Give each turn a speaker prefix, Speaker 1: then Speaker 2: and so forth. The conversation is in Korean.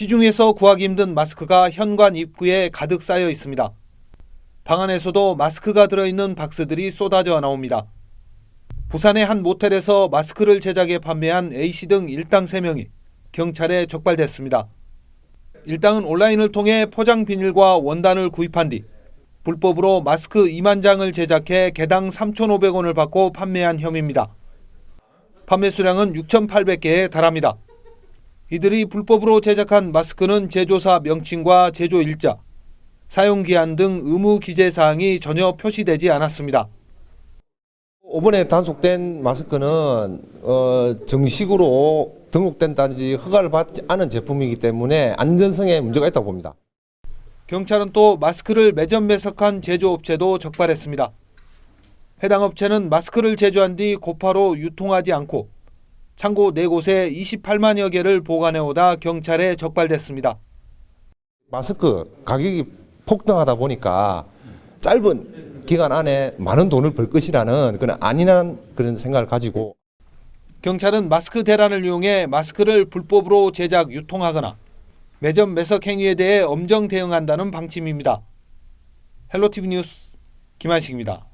Speaker 1: 시중에서 구하기 힘든 마스크가 현관 입구에 가득 쌓여 있습니다. 방 안에서도 마스크가 들어있는 박스들이 쏟아져 나옵니다. 부산의 한 모텔에서 마스크를 제작해 판매한 A씨 등 일당 3명이 경찰에 적발됐습니다. 일당은 온라인을 통해 포장 비닐과 원단을 구입한 뒤 불법으로 마스크 2만 장을 제작해 개당 3,500원을 받고 판매한 혐의입니다. 판매 수량은 6,800개에 달합니다. 이들이 불법으로 제작한 마스크는 제조사 명칭과 제조 일자, 사용 기한 등 의무 기재 사항이 전혀 표시되지 않았습니다.
Speaker 2: 이번에 단속된 마스크는 어, 정식으로 등록된다든지 허가를 받지 않은 제품이기 때문에 안전성에 문제가 있다고 봅니다.
Speaker 1: 경찰은 또 마스크를 매점 매석한 제조업체도 적발했습니다. 해당 업체는 마스크를 제조한 뒤 고파로 유통하지 않고 창고 4곳에 28만여 개를 보관해 오다 경찰에 적발됐습니다.
Speaker 2: 마스크 가격이 폭등하다 보니까 짧은 기간 안에 많은 돈을 벌 것이라는 그런 안일한 그런 생각을 가지고
Speaker 1: 경찰은 마스크 대란을 이용해 마스크를 불법으로 제작 유통하거나 매점 매석 행위에 대해 엄정 대응한다는 방침입니다. 헬로티비 뉴스 김한식입니다.